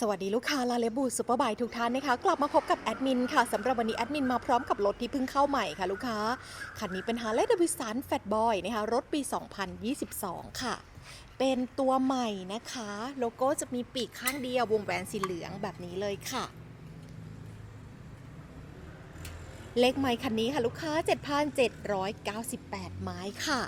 สวัสดีลูกค้าลาเลบูซูเปอร์บายทุกท่านนะคะ กลับมาพบกับแอดมินค่ะสำหรับวันนี้แอดมินมาพร้อมกับรถที่เพิ่งเข้าใหม่ค่ะลูกค้า คันนี้เป็น Harley Davidson Fat Boy นะคะ รถปี 2022 ค่ะ เป็นตัวใหม่นะคะ โลโก้จะมีปีกข้างเดียววงแหวนสีเหลืองแบบนี้เลยค่ะ เลขไมค์คันนี้ค่ะลูกค้า 7,798 ไม้ค่ะ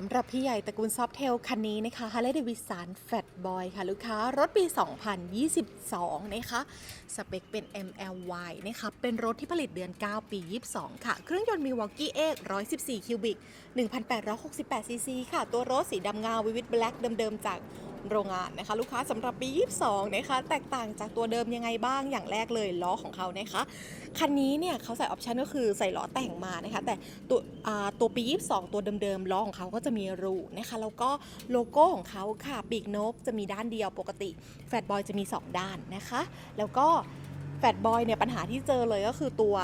สำหรับพี่ใหญ่ตระกูลซอฟเทลคันนี้นะคะ Harley Davidson Fat Boy ค่ะลูกค้ารถปี 2022 นะคะ สเปคเป็น MLY นะคะ เป็นรถที่ผลิตเดือน 9 ปี 22 ค่ะ เครื่องยนต์มีวอลกี้เอก114 คิวบิก 1,868 ซีซีค่ะ ตัวรถสีดำเงาวิวิตแบล็กเดิมๆจากโรงงานนะคะ ลูกค้าสำหรับปี 22 นะคะ แตกต่างจากตัวเดิมยังไงบ้างอย่างแรกเลยล้อของเขานะคะคันนี้เนี่ยเขาใส่ออปชันก็คือใส่ล้อแต่งมานะคะ แต่ตัวตัวปี 22 ตัวเดิมๆล้อของเขาก็จะมีรูนะคะ แล้วก็โลโก้ของเขาค่ะปีกนกจะมีด้านเดียวปกติแฟตบอยจะมี 2 ด้านนะคะ แล้วก็แฟตบอยเนี่ยปัญหาที่เจอเลยก็คือตัว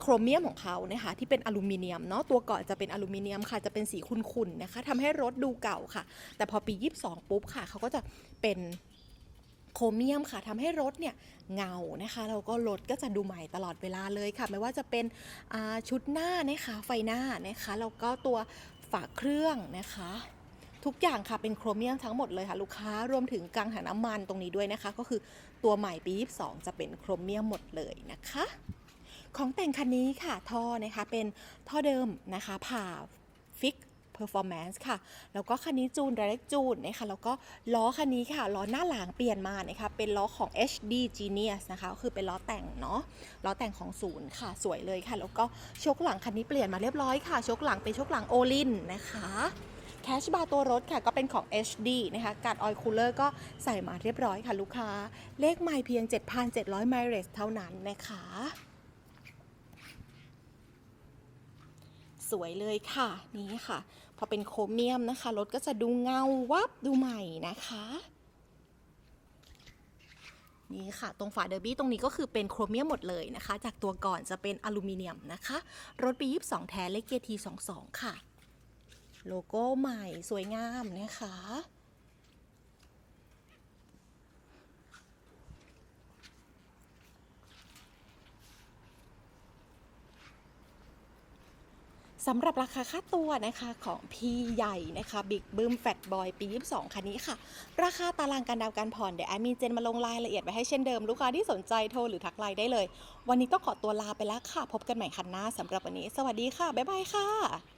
โครเมียมของเขานะคะที่เป็นอลูมิเนียมเนาะตัวเกาะจะเป็นอลูมิเนียมค่ะจะเป็นสีขุ่นๆนะคะทำให้รถดูเก่าค่ะ แต่พอปี 22 ปุ๊บค่ะเขาก็จะเป็นโครเมียมค่ะทำให้รถเนี่ยเงานะคะแล้วก็รถก็จะดูใหม่ตลอดเวลาเลยค่ะ ไม่ว่าจะเป็นชุดหน้านะคะไฟหน้านะคะแล้วก็ตัวฝาเครื่องนะคะ ทุกอย่างค่ะเป็นโครเมียมทั้งหมดเลยค่ะ ลูกค้ารวมถึงกังหันน้ำมันตรงนี้ด้วยนะคะ ก็คือตัวใหม่ปี 22 จะเป็นโครเมียมหมดเลยนะคะ ของแต่งคันนี้ค่ะท่อนะคะเป็นท่อเดิมนะคะผ่าฟิก performance ค่ะ แล้วก็คันนี้จูน direct จูนนะคะ แล้วก็ล้อคันนี้ค่ะ ล้อหน้าหลังเปลี่ยนมานะคะ เป็นล้อของ HD Genius นะคะ คือเป็นล้อแต่งเนาะ ล้อแต่งของศูนย์ค่ะ สวยเลยค่ะ แล้วก็ชคหลังคันนี้เปลี่ยนมาเรียบร้อยค่ะชคหลังเป็นชคหลังโอลินนะคะแคชบาร์ตัวรถค่ะก็เป็นของ HD นะคะการออยคูลเลอร์ก็ใส่มาเรียบร้อยค่ะลูกค้า เลขไม่เพียง 7,700 ไมล์เรสเท่านั้นนะคะ สวยเลยค่ะ นี่ค่ะ พอเป็นโครเมียมนะคะ รถก็จะดูเงาวับดูใหม่นะคะ นี่ค่ะ ตรงฝาเดอร์บี้ตรงนี้ก็คือเป็นโครเมียมหมดเลยนะคะ จากตัวก่อนจะเป็นอลูมิเนียมนะคะ รถปี22แท้เลขเกียร์ที22ค่ะ โลโก้ใหม่สวยงามนะคะ สำหรับราคาค่าตัวนะคะของพี่ใหญ่นะคะบิ๊กบึ้มแฟตบอยปี 22 คันนี้ค่ะ ราคาตารางการดาวการผ่อนเดี๋ยวแอดมินเจนมาลงรายละเอียดไว้ให้เช่นเดิม ลูกค้าที่สนใจโทรหรือทักไลน์ได้เลย วันนี้ต้องขอตัวลาไปแล้วค่ะ พบกันใหม่คันหน้าสำหรับวันนี้ สวัสดีค่ะ บ๊ายบายค่ะ